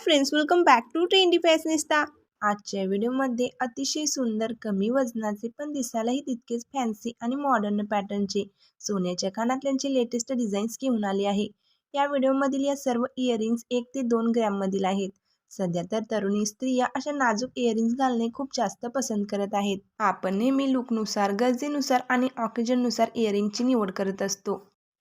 Friends welcome back to trendy fashionista आजच्या व्हिडिओमध्ये अतिशय सुंदर कमी वजनाचे पण दिसायलाही तितकेच फॅन्सी आणि मॉडर्न पॅटर्नचे सोन्याच्या कानातल्यांचे लेटेस्ट डिझाईन्स घेऊन आले आहे. या व्हिडिओमधील या सर्व इयरिंग्स एक ते दोन ग्रॅममधील आहेत. सध्या तर तरुणी स्त्रिया अशा नाजूक इयरिंग्स घालणे खूप जास्त पसंत करत आहेत. आपण नेहमी लुकनुसार गरजेनुसार आणि ऑकेजननुसार इयरिंगची निवड करत असतो.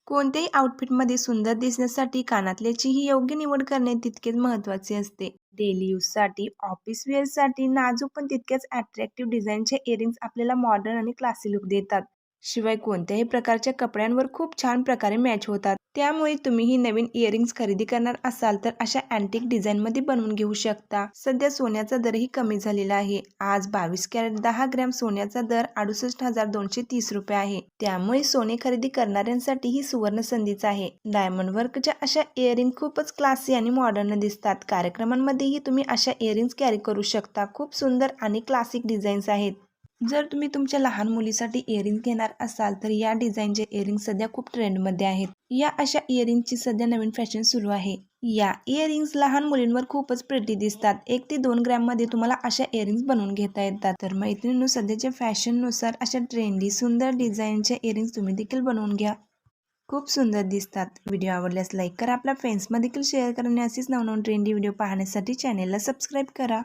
कोणत्याही आउटफिटमध्ये सुंदर दिसण्यासाठी कानातल्याची ही योग्य निवड करणे तितकेच महत्त्वाचे असते. डेली यूजसाठी ऑफिस वेअरसाठी नाजूक पण तितक्याच अट्रॅक्टिव्ह डिझाईनचे इयरिंग्स आपल्याला मॉडर्न आणि क्लासी लुक देतात. शिवाय कोणत्याही प्रकारच्या कपड्यांवर खूप छान प्रकारे मॅच होतात. त्यामुळे तुम्ही ही नवीन इयरिंग्स खरेदी करणार असाल तर अशा अँटिक डिझाईनमध्ये बनवून घेऊ शकता. सध्या सोन्याचा दरही कमी झालेला आहे. आज बावीस कॅरेट दहा ग्रॅम सोन्याचा दर अडुसष्ट हजार दोनशे तीस रुपये आहे. त्यामुळे सोने खरेदी करणाऱ्यांसाठी ही सुवर्ण संधीच आहे. डायमंड वर्कच्या अशा इयरिंग खूपच क्लासी आणि मॉडर्न दिसतात. कार्यक्रमांमध्येही तुम्ही अशा इयरिंग्स कॅरी करू शकता. खूप सुंदर आणि क्लासिक डिझाईन्स आहेत. जर तुम्ही तुमच्या लहान मुलीसाठी इयरिंग घेणार असाल तर या डिझाईनचे इयरिंग सध्या खूप ट्रेंडमध्ये आहेत. या अशा इयरिंगची सध्या नवीन फॅशन सुरू आहे. या इयरिंग्स लहान मुलींवर खूपच प्रिटी दिसतात. एक ते दोन ग्रॅममध्ये तुम्हाला अशा इयरिंग्स बनवून घेता येतात. तर मैत्रिणींनो सध्याच्या फॅशननुसार अशा ट्रेंडी सुंदर डिझाईनच्या इयरिंग्स तुम्ही देखील बनवून घ्या. खूप सुंदर दिसतात. व्हिडिओ आवडल्यास लाईक करा. आपल्या फ्रेंड्समध्ये देखील शेअर करा आणि असेच नवनवीन ट्रेंडी व्हिडिओ पाहण्यासाठी चॅनेलला सबस्क्राईब करा.